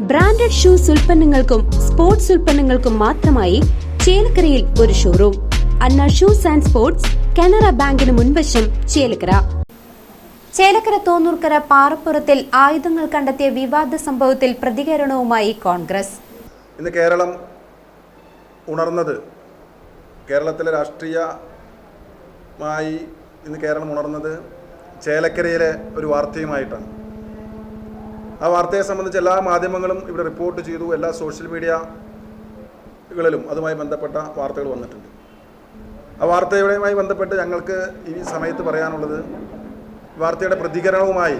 Branded shoes ഉൽപ്പന്നങ്ങൾക്കും sports ഉൽപ്പന്നങ്ങൾക്കും മാത്രമായി ചേലക്കരയിൽ ഒരു showroom Anna shoes and sports Canara ബാങ്കിന് മുൻവശം ചേലക്കര. ചേലക്കര തോന്നൂർക്കര പാറപ്പുറത്തിൽ ആയുധങ്ങൾ കണ്ടെത്തിയ വിവാദ സംഭവത്തിൽ പ്രതികരണവുമായി കോൺഗ്രസ്. ഇന്ന് കേരളം ഉണർന്നത് കേരളത്തിലെ രാഷ്ട്രീയമായി ഇന്ന് കേരളം ഉണർന്നത് ചേലക്കരയിലെ ഒരു വാർത്തയുമായിട്ടാണ്. ആ വാർത്തയെ സംബന്ധിച്ച് എല്ലാ മാധ്യമങ്ങളും ഇവിടെ റിപ്പോർട്ട് ചെയ്തു. എല്ലാ സോഷ്യൽ മീഡിയകളിലും അതുമായി ബന്ധപ്പെട്ട വാർത്തകൾ വന്നിട്ടുണ്ട്. ആ വാർത്തയുമായി ബന്ധപ്പെട്ട് ഞങ്ങൾക്ക് ഈ സമയത്ത് പറയാനുള്ളത് വാർത്തയുടെ പ്രതികരണവുമായി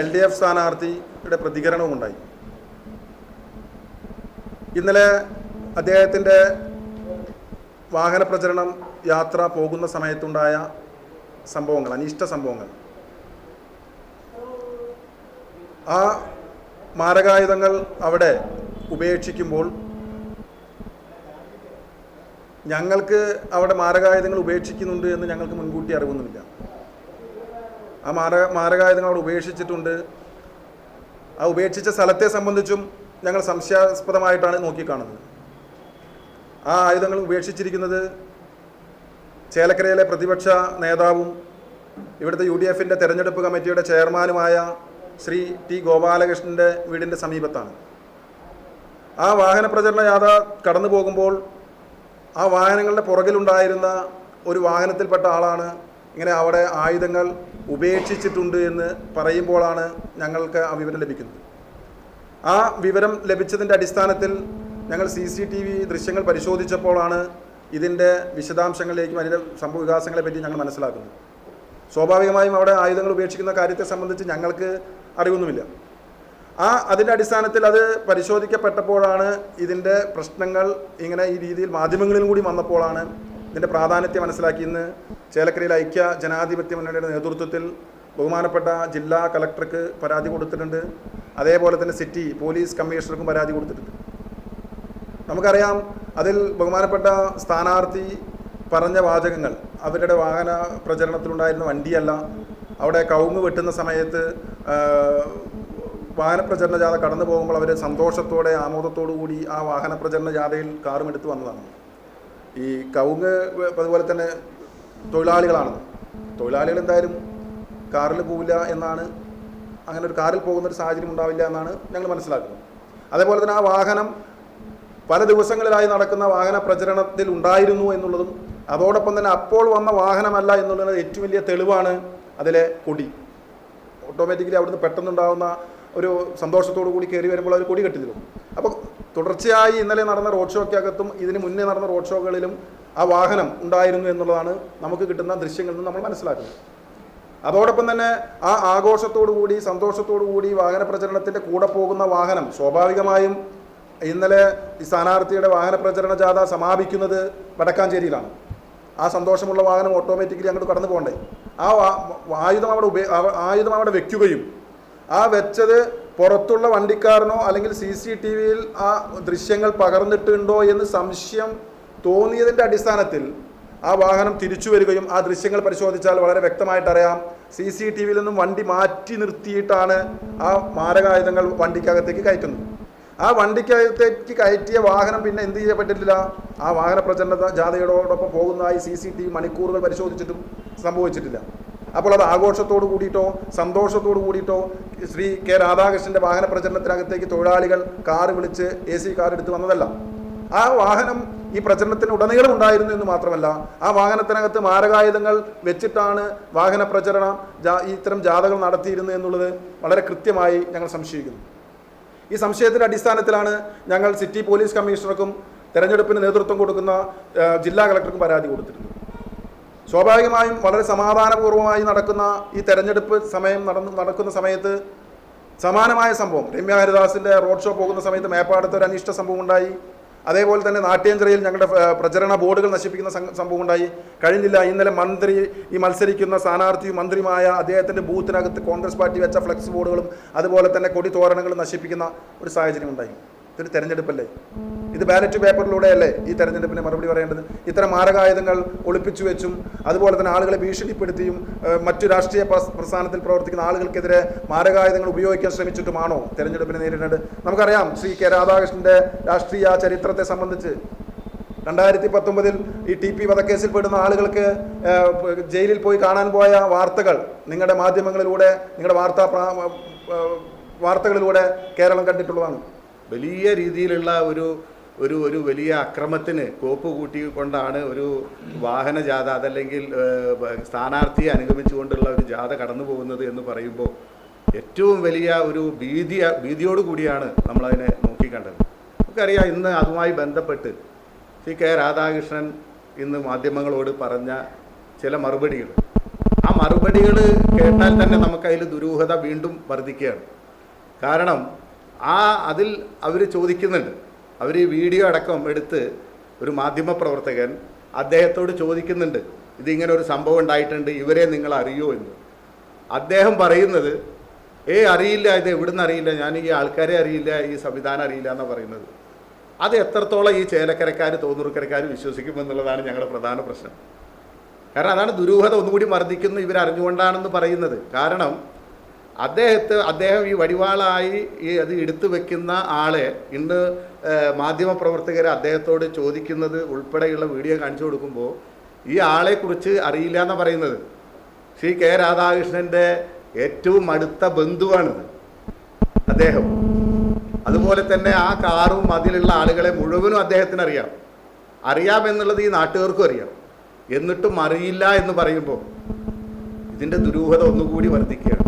എൽ ഡി എഫ് സ്ഥാനാർത്ഥിയുടെ പ്രതികരണവും ഉണ്ടായി ഇന്നലെ അദ്ദേഹത്തിന്റെ വാഹന പ്രചരണം യാത്ര പോകുന്ന സമയത്തുണ്ടായ സംഭവങ്ങൾ അനിഷ്ട സംഭവങ്ങൾ. ആ മാരകായുധങ്ങൾ അവിടെ ഉപേക്ഷിക്കുമ്പോൾ ഞങ്ങൾക്ക് അവിടെ മാരകായുധങ്ങൾ ഉപേക്ഷിക്കുന്നുണ്ട് എന്ന് ഞങ്ങൾക്ക് മുൻകൂട്ടി അറിവൊന്നുമില്ല. ആ മാര മാരകായുധങ്ങൾ അവിടെ ഉപേക്ഷിച്ചിട്ടുണ്ട്. ആ ഉപേക്ഷിച്ച സ്ഥലത്തെ സംബന്ധിച്ചും ഞങ്ങൾ സംശയാസ്പദമായിട്ടാണ് നോക്കിക്കാണുന്നത്. ആ ആയുധങ്ങൾ ഉപേക്ഷിച്ചിരിക്കുന്നത് ചേലക്കരയിലെ പ്രതിപക്ഷ നേതാവും ഇവിടുത്തെ യു ഡി എഫിന്റെ തെരഞ്ഞെടുപ്പ് കമ്മിറ്റിയുടെ ചെയർമാനുമായ ശ്രീ ടി ഗോപാലകൃഷ്ണന്റെ വീടിന്റെ സമീപത്താണ്. ആ വാഹന പ്രചരണ യാത്ര കടന്നു പോകുമ്പോൾ ആ വാഹനങ്ങളുടെ പുറകിലുണ്ടായിരുന്ന ഒരു വാഹനത്തിൽപ്പെട്ട ആളാണ് ഇങ്ങനെ അവിടെ ആയുധങ്ങൾ ഉപേക്ഷിച്ചിട്ടുണ്ട് എന്ന് പറയുമ്പോഴാണ് ഞങ്ങൾക്ക് ആ വിവരം ലഭിക്കുന്നത്. ആ വിവരം ലഭിച്ചതിന്റെ അടിസ്ഥാനത്തിൽ ഞങ്ങൾ സി സി ടി വി ദൃശ്യങ്ങൾ പരിശോധിച്ചപ്പോഴാണ് ഇതിന്റെ വിശദാംശങ്ങളിലേക്കും അതിന്റെ സംഭവ പറ്റി ഞങ്ങൾ മനസ്സിലാക്കുന്നത്. സ്വാഭാവികമായും അവിടെ ആയുധങ്ങൾ ഉപേക്ഷിക്കുന്ന കാര്യത്തെ സംബന്ധിച്ച് ഞങ്ങൾക്ക് അറിവൊന്നുമില്ല. ആ അതിന്റെ അടിസ്ഥാനത്തിൽ അത് പരിശോധിക്കപ്പെട്ടപ്പോഴാണ് ഇതിന്റെ പ്രശ്നങ്ങൾ ഇങ്ങനെ ഈ രീതിയിൽ മാധ്യമങ്ങളിലും കൂടി വന്നപ്പോഴാണ് ഇതിന്റെ പ്രാധാന്യത്തെ മനസ്സിലാക്കി. ഇന്ന് ചേലക്കരയിൽ ഐക്യ ജനാധിപത്യ മുന്നണിയുടെ നേതൃത്വത്തിൽ ബഹുമാനപ്പെട്ട ജില്ലാ കളക്ടർക്ക് പരാതി കൊടുത്തിട്ടുണ്ട്. അതേപോലെ തന്നെ സിറ്റി പോലീസ് കമ്മീഷണർക്കും പരാതി കൊടുത്തിട്ടുണ്ട്. നമുക്കറിയാം അതിൽ ബഹുമാനപ്പെട്ട സ്ഥാനാർത്ഥി പറഞ്ഞ വാചകങ്ങൾ അവരുടെ വാഹന പ്രചരണത്തിലുണ്ടായിരുന്ന വണ്ടിയല്ല അവിടെ കൗങ്ങ് വെട്ടുന്ന സമയത്ത് ആ, വാഹന പ്രചരണ ജാഥ കടന്നു പോകുമ്പോൾ അവർ സന്തോഷത്തോടെ ആമോദത്തോടു കൂടി ആ വാഹന പ്രചരണ ജാഥയിൽ കാറും എടുത്ത് വന്നതാണ്. ഈ കവുങ്ങ് അതുപോലെ തന്നെ തൊഴിലാളികളാണ് തൊഴിലാളികൾ എന്തായാലും കാറിൽ പോവില്ല എന്നാണ് അങ്ങനെ ഒരു കാറിൽ പോകുന്ന ഒരു സാഹചര്യം ഉണ്ടാവില്ല എന്നാണ് ഞങ്ങൾ മനസ്സിലാക്കുന്നത്. അതേപോലെ തന്നെ ആ വാഹനം പല ദിവസങ്ങളിലായി നടക്കുന്ന വാഹന പ്രചരണത്തിൽ ഉണ്ടായിരുന്നു എന്നുള്ളതും അതോടൊപ്പം തന്നെ അപ്പോൾ വന്ന വാഹനമല്ല എന്നുള്ളത് ഏറ്റവും വലിയ തെളിവാണ് അതിലെ കൊടി. ഓട്ടോമാറ്റിക്കലി അവിടുന്ന് പെട്ടെന്നുണ്ടാകുന്ന ഒരു സന്തോഷത്തോടു കൂടി കയറി വരുമ്പോൾ അവർ കൊടി കെട്ടിത്തരും അപ്പോൾ തുടർച്ചയായി ഇന്നലെ നടന്ന റോഡ് ഷോയ്ക്കകത്തും ഇതിന് മുന്നേ നടന്ന റോഡ് ഷോകളിലും ആ വാഹനം ഉണ്ടായിരുന്നു എന്നുള്ളതാണ് നമുക്ക് കിട്ടുന്ന ദൃശ്യങ്ങളിൽ നിന്ന് നമ്മൾ മനസ്സിലാക്കുന്നത്. അതോടൊപ്പം തന്നെ ആ ആഘോഷത്തോടു കൂടി സന്തോഷത്തോടു കൂടി വാഹന പ്രചരണത്തിന്റെ കൂടെ പോകുന്ന വാഹനം സ്വാഭാവികമായും ഇന്നലെ സ്ഥാനാർത്ഥിയുടെ വാഹന പ്രചരണ ജാഥ സമാപിക്കുന്നത് വടക്കാഞ്ചേരിയിലാണ്. ആ സന്തോഷമുള്ള വാഹനം ഓട്ടോമാറ്റിക്കലി അങ്ങോട്ട് കടന്നു പോകണ്ടേ. ആ ആയുധം അവിടെ ഉപയോഗ ആയുധം അവിടെ വെക്കുകയും ആ വെച്ചത് പുറത്തുള്ള വണ്ടിക്കാരനോ അല്ലെങ്കിൽ സി സി ടി വിയിൽ ആ ദൃശ്യങ്ങൾ പകർന്നിട്ടുണ്ടോ എന്ന് സംശയം തോന്നിയതിന്റെ അടിസ്ഥാനത്തിൽ ആ വാഹനം തിരിച്ചു വരികയും ആ ദൃശ്യങ്ങൾ പരിശോധിച്ചാൽ വളരെ വ്യക്തമായിട്ട് അറിയാം. സി സി ടി വിയിൽ നിന്നും വണ്ടി മാറ്റി നിർത്തിയിട്ടാണ് ആ മാരകായുധങ്ങൾ വണ്ടിക്കകത്തേക്ക് കയറ്റുന്നത്. ആ വണ്ടിക്കകത്തേക്ക് കയറ്റിയ വാഹനം പിന്നെ എന്ത് ചെയ്യപ്പെട്ടിട്ടില്ല? ആ വാഹന പ്രചരണ ജാഥയോടൊപ്പം പോകുന്നതായി സി സി ടി മണിക്കൂറുകൾ പരിശോധിച്ചിട്ടും സംഭവിച്ചിട്ടില്ല. അപ്പോൾ അത് ആഘോഷത്തോട് കൂടിയിട്ടോ സന്തോഷത്തോട് കൂടിയിട്ടോ ശ്രീ കെ രാധാകൃഷ്ണന്റെ വാഹന പ്രചരണത്തിനകത്തേക്ക് തൊഴിലാളികൾ കാറ് വിളിച്ച് എ സി കാർ എടുത്ത് വന്നതല്ല. ആ വാഹനം ഈ പ്രചരണത്തിന് ഉടനീളം ഉണ്ടായിരുന്നു എന്ന് മാത്രമല്ല ആ വാഹനത്തിനകത്ത് മാരകായുധങ്ങൾ വെച്ചിട്ടാണ് വാഹന പ്രചരണം ഇത്തരം ജാഥകൾ നടത്തിയിരുന്നത് എന്നുള്ളത് വളരെ കൃത്യമായി ഞങ്ങൾ സംശയിക്കുന്നു. ഈ സംശയത്തിന്റെ അടിസ്ഥാനത്തിലാണ് ഞങ്ങൾ സിറ്റി പോലീസ് കമ്മീഷണർക്കും തെരഞ്ഞെടുപ്പിന് നേതൃത്വം കൊടുക്കുന്ന ജില്ലാ കളക്ടർക്കും പരാതി കൊടുത്തിരുന്നു സ്വാഭാവികമായും വളരെ സമാധാനപൂർവമായി നടക്കുന്ന ഈ തെരഞ്ഞെടുപ്പ് സമയം നടന്ന് നടക്കുന്ന സമയത്ത് സമാനമായ സംഭവം. രമ്യ ഹരിദാസിന്റെ റോഡ് ഷോ പോകുന്ന സമയത്ത് മേപ്പാടത്ത് ഒരു അനിഷ്ട സംഭവം ഉണ്ടായി. അതേപോലെ തന്നെ നാട്യേന്ദ്രയിൽ ഞങ്ങളുടെ പ്രചരണ ബോർഡുകൾ നശിപ്പിക്കുന്ന സംഭവം ഉണ്ടായി. കഴിഞ്ഞില്ല ഇന്നലെ മന്ത്രി ഈ മത്സരിക്കുന്ന സ്ഥാനാർത്ഥിയും മന്ത്രിയുമായ അദ്ദേഹത്തിന്റെ ബൂത്തിനകത്ത് കോൺഗ്രസ് പാർട്ടി വെച്ച ഫ്ലെക്സ് ബോർഡുകളും അതുപോലെ തന്നെ കൊടി തോരണങ്ങളും നശിപ്പിക്കുന്ന ഒരു സാഹചര്യം ഉണ്ടായി. ഇതൊരു തെരഞ്ഞെടുപ്പല്ലേ? ഇത് ബാലറ്റ് പേപ്പറിലൂടെയല്ലേ ഈ തെരഞ്ഞെടുപ്പിന് മറുപടി പറയേണ്ടത്? ഇത്തരം മാരകായുധങ്ങൾ ഒളിപ്പിച്ചു വെച്ചും അതുപോലെ തന്നെ ആളുകളെ ഭീഷണിപ്പെടുത്തിയും മറ്റു രാഷ്ട്രീയ പ്രസ്ഥാനത്തിൽ പ്രവർത്തിക്കുന്ന ആളുകൾക്കെതിരെ മാരകായുധങ്ങൾ ഉപയോഗിക്കാൻ ശ്രമിച്ചിട്ടുമാണോ തെരഞ്ഞെടുപ്പിനെ നേരിടേണ്ടത്? നമുക്കറിയാം ശ്രീ കെ രാധാകൃഷ്ണന്റെ രാഷ്ട്രീയ ചരിത്രത്തെ സംബന്ധിച്ച്. രണ്ടായിരത്തി പത്തൊമ്പതിൽ ഈ ടി പി വധക്കേസിൽ പെടുന്ന ആളുകൾക്ക് ജയിലിൽ പോയി കാണാൻ പോയ വാർത്തകൾ നിങ്ങളുടെ മാധ്യമങ്ങളിലൂടെ നിങ്ങളുടെ വാർത്താ വാർത്തകളിലൂടെ കേരളം കണ്ടിട്ടുള്ളതാണ്. വലിയ രീതിയിലുള്ള ഒരു ഒരു ഒരു വലിയ അക്രമത്തിന് കോപ്പ് കൂട്ടിക്കൊണ്ടാണ് ഒരു വാഹന ജാഥ അതല്ലെങ്കിൽ സ്ഥാനാർത്ഥിയെ അനുഗമിച്ചുകൊണ്ടുള്ള ഒരു ജാഥ കടന്നു പോകുന്നത് എന്ന് പറയുമ്പോൾ ഏറ്റവും വലിയ ഒരു ഭീതി ഭീതിയോട് കൂടിയാണ് നമ്മളതിനെ നോക്കിക്കണ്ടത്. നമുക്കറിയാം ഇന്ന് അതുമായി ബന്ധപ്പെട്ട് സി കെ രാധാകൃഷ്ണൻ ഇന്ന് മാധ്യമങ്ങളോട് പറഞ്ഞ ചില മറുപടികൾ. ആ മറുപടികൾ കേട്ടാൽ തന്നെ നമുക്കതിൽ ദുരൂഹത വീണ്ടും വർദ്ധിക്കുകയാണ്. കാരണം ആ അതിൽ അവർ ചോദിക്കുന്നുണ്ട്. അവർ ഈ വീഡിയോ അടക്കം എടുത്ത് ഒരു മാധ്യമ പ്രവർത്തകൻ അദ്ദേഹത്തോട് ചോദിക്കുന്നുണ്ട്. ഇതിങ്ങനെ ഒരു സംഭവം ഉണ്ടായിട്ടുണ്ട് ഇവരെ നിങ്ങൾ അറിയോ എന്ന്. അദ്ദേഹം പറയുന്നത് ഏ അറിയില്ല ഇത് എവിടുന്ന് അറിയില്ല? ഞാൻ ഈ ആൾക്കാരെ അറിയില്ല ഈ സംവിധാനം അറിയില്ല എന്നാണ് പറയുന്നത്. അത് എത്രത്തോളം ഈ ചേലക്കരക്കാർ തോന്നൂർക്കരക്കാർ വിശ്വസിക്കുമെന്നുള്ളതാണ് ഞങ്ങളുടെ പ്രധാന പ്രശ്നം. കാരണം അതാണ് ദുരൂഹത ഒന്നുകൂടി വർദ്ധിക്കുന്നു ഇവരറിഞ്ഞുകൊണ്ടാണെന്ന് പറയുന്നത്. കാരണം അദ്ദേഹത്തെ അദ്ദേഹം ഈ വടിവാളായി ഈ അത് എടുത്തു വെക്കുന്ന ആളെ ഇന്ന് മാധ്യമപ്രവർത്തകർ അദ്ദേഹത്തോട് ചോദിക്കുന്നത് ഉൾപ്പെടെയുള്ള വീഡിയോ കാണിച്ചു കൊടുക്കുമ്പോൾ ഈ ആളെക്കുറിച്ച് അറിയില്ല എന്ന് പറയുന്നത്. ശ്രീ കെ രാധാകൃഷ്ണന്റെ ഏറ്റവും അടുത്ത ബന്ധുവാണിത്. അദ്ദേഹം. അതുപോലെ തന്നെ ആ കാറും അതിലുള്ള ആളുകളെ മുഴുവനും അദ്ദേഹത്തിന് അറിയാം അറിയാമെന്നുള്ളത് ഈ നാട്ടുകാർക്കും അറിയാം. എന്നിട്ടും അറിയില്ല എന്ന് പറയുമ്പോൾ ഇതിന്റെ ദുരൂഹത ഒന്നുകൂടി വർദ്ധിക്കുകയാണ്.